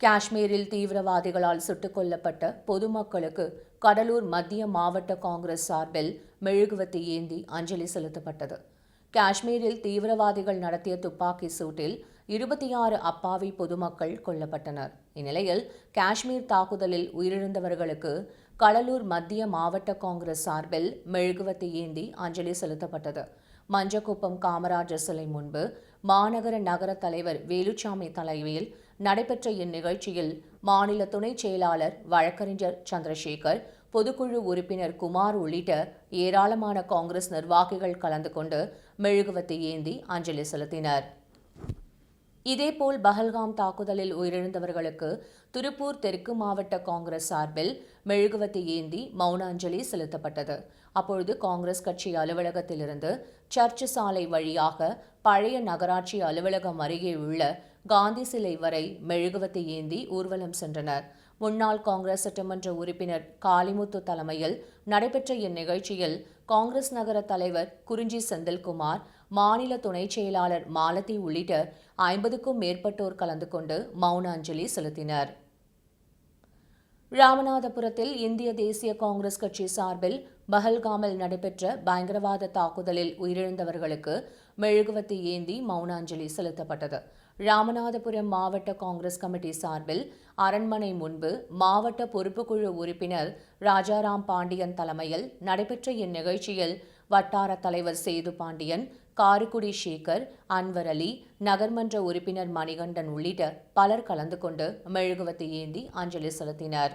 காஷ்மீரில் தீவிரவாதிகளால் சுட்டுக் கொல்லப்பட்ட பொதுமக்களுக்கு கடலூர் மத்திய மாவட்ட காங்கிரஸ் சார்பில் மெழுகுவத்தி ஏந்தி அஞ்சலி செலுத்தப்பட்டது. காஷ்மீரில் தீவிரவாதிகள் நடத்திய துப்பாக்கி சூட்டில் இருபத்தி ஆறு அப்பாவி பொதுமக்கள் கொல்லப்பட்டனர். இந்நிலையில் காஷ்மீர் தாக்குதலில் உயிரிழந்தவர்களுக்கு கடலூர் மத்திய மாவட்ட காங்கிரஸ் சார்பில் மெழுகுவத்தி ஏந்தி அஞ்சலி செலுத்தப்பட்டது. மஞ்சக்குப்பம் காமராஜர் சிலை முன்பு மாநகர நகர தலைவர் வேலுச்சாமி தலைமையில் நடைபெற்ற இந்நிகழ்ச்சியில் மாநில துணைச் செயலாளர் வழக்கறிஞர் சந்திரசேகர் பொதுக்குழு உறுப்பினர் குமார் உள்ளிட்ட ஏராளமான காங்கிரஸ் நிர்வாகிகள் கலந்து கொண்டு மெழுகுவத்தை ஏந்தி அஞ்சலி செலுத்தினர். இதேபோல் பஹல்காம் தாக்குதலில் உயிரிழந்தவர்களுக்கு திருப்பூர் தெற்கு மாவட்ட காங்கிரஸ் சார்பில் மெழுகுவத்தை ஏந்தி மௌனாஞ்சலி செலுத்தப்பட்டது. அப்பொழுது காங்கிரஸ் கட்சி அலுவலகத்திலிருந்து சர்ச் சாலை வழியாக பழைய நகராட்சி அலுவலகம் அருகே உள்ள காந்தி சிலை வரை மெழுகுவத்தை ஏந்தி ஊர்வலம் சென்றனர். முன்னாள் காங்கிரஸ் சட்டமன்ற உறுப்பினர் காளிமுத்து தலைமையில் நடைபெற்ற இந்நிகழ்ச்சியில் காங்கிரஸ் நகர தலைவர் குறிஞ்சி செந்தில்குமார் மாநில துணைச் செயலாளர் மாலதி உள்ளிட்ட ஐம்பதுக்கும் மேற்பட்டோர் கலந்து கொண்டு மௌன அஞ்சலி செலுத்தினர். ராமநாதபுரத்தில் இந்திய தேசிய காங்கிரஸ் கட்சி சார்பில் பஹல்காமில் நடைபெற்ற பயங்கரவாத தாக்குதலில் உயிரிழந்தவர்களுக்கு மெழுகுவத்தி ஏந்தி மௌனாஞ்சலி செலுத்தப்பட்டது. ராமநாதபுரம் மாவட்ட காங்கிரஸ் கமிட்டி சார்பில் அரண்மனை முன்பு மாவட்ட பொறுப்புக்குழு உறுப்பினர் ராஜாராம் பாண்டியன் தலைமையில் நடைபெற்ற இந்நிகழ்ச்சியில் வட்டார தலைவர் சேது பாண்டியன் காரைக்குடி சேகர் அன்வர் அலி நகர்மன்ற உறுப்பினர் மணிகண்டன் உள்ளிட்ட பலர் கலந்து கொண்டு மெழுகுவத்தை ஏந்தி அஞ்சலி செலுத்தினர்.